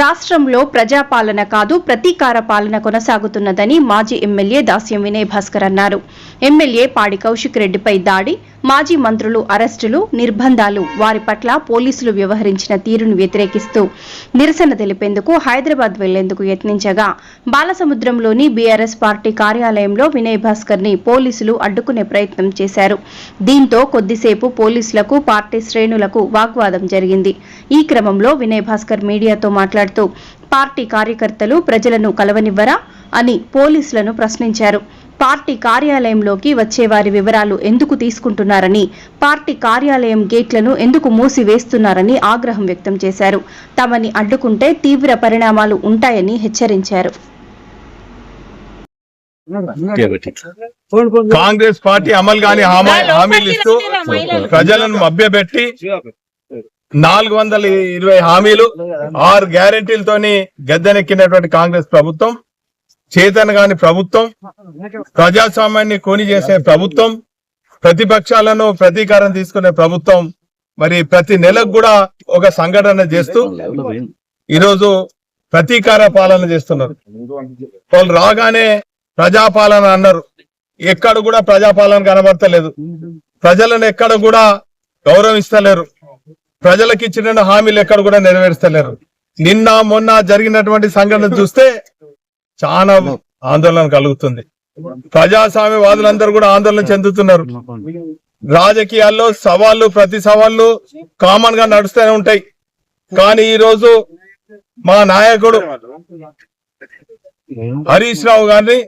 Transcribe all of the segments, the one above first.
రాష్ట్రంలో ప్రజాపాలన కాదు ప్రతీకార పాలన కొనసాగుతున్నదని మాజీ ఎమ్మెల్యే దాస్యం వినయ్ భాస్కర్ అన్నారు. ఎమ్మెల్యే పాడి కౌశిక్ రెడ్డిపై దాడి మాజీ మంత్రులు అరెస్టులు నిర్బంధాలు వారి పట్ల పోలీసులు వ్యవహరించిన తీరును వ్యతిరేకిస్తూ నిరసన తెలిపేందుకు హైదరాబాద్ వెళ్ళేందుకు యత్నించగా బాలసముద్రంలోని బీఆర్ఎస్ పార్టీ కార్యాలయంలో వినయ్ భాస్కర్ని పోలీసులు అడ్డుకునే ప్రయత్నం చేశారు. దీంతో కొద్దిసేపు పోలీసులకు పార్టీ శ్రేణులకు వాగ్వాదం జరిగింది. ఈ క్రమంలో వినయ్ భాస్కర్ మీడియాతో మాట్లాడుతూ పార్టీ కార్యకర్తలు ప్రజలను కలవనివ్వరా? అని పోలీసులను ప్రశ్నించారు. పార్టీ కార్యాలయంలోకి వచ్చే వారి వివరాలు ఎందుకు తీసుకుంటున్నారని పార్టీ కార్యాలయం గేట్లను ఎందుకు మూసివేస్తున్నారని ఆగ్రహం వ్యక్తం చేశారు. తమని అడ్డుకుంటే తీవ్ర పరిణామాలు ఉంటాయని హెచ్చరించారు. కాంగ్రెస్ పార్టీ అమలు కాని హామీ- హామీలు ఇస్తూ ప్రజలను మభ్యపెట్టి నాలుగు వందల ఇరవై హామీలు ఆరు గ్యారంటీలతోని గద్దెనెక్కినటువంటి కాంగ్రెస్ ప్రభుత్వం చేతన కాని ప్రభుత్వం ప్రజాస్వామ్యాన్ని కోని చేసే ప్రభుత్వం ప్రతిపక్షాలను ప్రతీకారం తీసుకునే ప్రభుత్వం మరి ప్రతి నెలకు కూడా ఒక సంఘటన చేస్తూ ఈరోజు ప్రతీకార పాలన చేస్తున్నారు. వాళ్ళు రాగానే ప్రజాపాలన అన్నారు. ఎక్కడ కూడా ప్రజాపాలన కనబడతలేదు. ప్రజలను ఎక్కడ కూడా గౌరవిస్తలేరు. ప్రజలకు ఇచ్చిన హామీలు ఎక్కడ కూడా నెరవేర్చలేరు నిన్న మొన్న జరిగినటువంటి సంఘటన చూస్తే చాలా ఆందోళన కలుగుతుంది. ప్రజాస్వామ్యవాదులందరూ కూడా ఆందోళన చెందుతున్నారు. రాజకీయాల్లో సవాళ్ళు ప్రతి సవాళ్ళు కామన్గా నడుస్తూనే ఉంటాయి. కానీ ఈ రోజు మా నాయకుడు హరీష్ రావు గారిని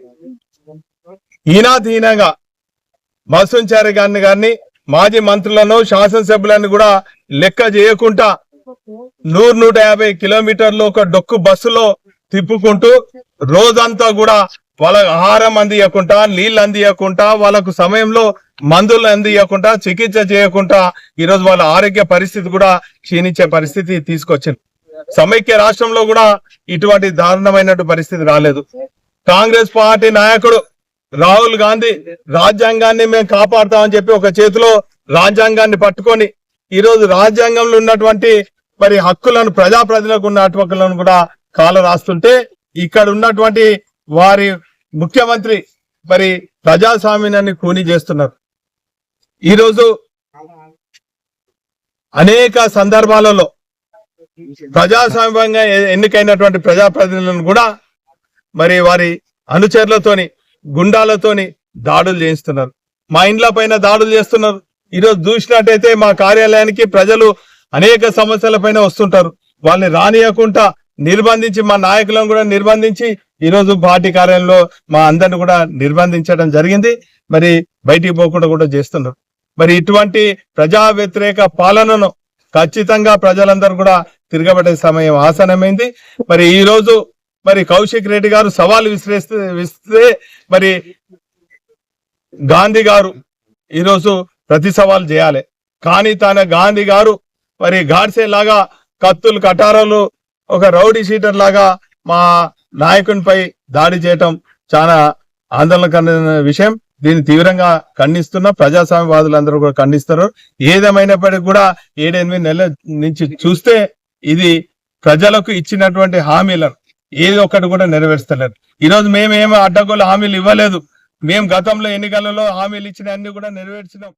ఈనాధీనంగా మసుంచారి గారిని గారిని మాజీ మంత్రులను శాసనసభ్యులను కూడా లెక్క చేయకుండా నూరు నూట యాభై కిలోమీటర్లు ఒక డొక్కు బస్సులో తిప్పుకుంటూ రోజంతా కూడా వాళ్ళ ఆహారం అందియకుండా నీళ్ళు అందియకుండా వాళ్ళకు సమయంలో మందులు అందియకుండా చికిత్స చేయకుండా ఈరోజు వాళ్ళ ఆరోగ్య పరిస్థితి కూడా క్షీణించే పరిస్థితి తీసుకొచ్చింది. సమైక్య రాష్ట్రంలో కూడా ఇటువంటి దారుణమైన పరిస్థితి రాలేదు. కాంగ్రెస్ పార్టీ నాయకుడు రాహుల్ గాంధీ రాజ్యాంగాన్ని మేము కాపాడుతామని చెప్పి ఒక చేతిలో రాజ్యాంగాన్ని పట్టుకొని ఈరోజు రాజ్యాంగంలో ఉన్నటువంటి మరి హక్కులను ప్రజాప్రతినిధులకు ఉన్న హక్కులను కూడా కాల రాస్తుంటే ఇక్కడ ఉన్నటువంటి వారి ముఖ్యమంత్రి మరి ప్రజాస్వామ్యాన్ని కూని చేస్తున్నారు. ఈరోజు అనేక సందర్భాలలో ప్రజాస్వామ్యంగా ఎన్నికైనటువంటి ప్రజాప్రతినిధులను కూడా మరి వారి అనుచరులతోని గుండాలతోని దాడులు చేయిస్తున్నారు. మా ఇండ్ల పైన దాడులు చేస్తున్నారు. ఈరోజు చూసినట్టయితే మా కార్యాలయానికి ప్రజలు అనేక సమస్యల పైన వస్తుంటారు. వాళ్ళని రానియకుండా నిర్బంధించి మా నాయకులను కూడా నిర్బంధించి ఈరోజు పార్టీ కార్యాలయంలో మా అందరిని కూడా నిర్బంధించడం జరిగింది. మరి బయటికి పోకుండా కూడా చేస్తున్నారు. మరి ఇటువంటి ప్రజా వ్యతిరేక పాలనను ఖచ్చితంగా ప్రజలందరూ కూడా తిరగబడే సమయం ఆసనమైంది మరి ఈ రోజు మరి కౌశిక్ రెడ్డి గారు సవాల్ విసిరేస్తే విస్తే మరి గాంధీ గారు ఈరోజు ప్రతి సవాల్ చేయాలి. కానీ తన గాంధీ గారు మరి గాడ్సే లాగా కత్తులు కటారాలు ఒక రౌడీ షీటర్ లాగా మా నాయకునిపై దాడి చేయటం చాలా ఆందోళన కలిగిన విషయం. దీన్ని తీవ్రంగా ఖండిస్తున్న ప్రజాస్వామ్యవాదులందరూ కూడా ఖండిస్తారు. ఏదేమైనప్పటికీ కూడా ఏడెనిమిది నెలల నుంచి చూస్తే ఇది ప్రజలకు ఇచ్చినటువంటి హామీలను ఏది ఒక్కటి కూడా నెరవేర్స్తలేరు ఈరోజు మేము ఏమి అడ్డగోలు హామీలు ఇవ్వలేదు. మేము గతంలో ఎన్నికలలో హామీలు ఇచ్చిన అన్ని కూడా నెరవేర్చినాం.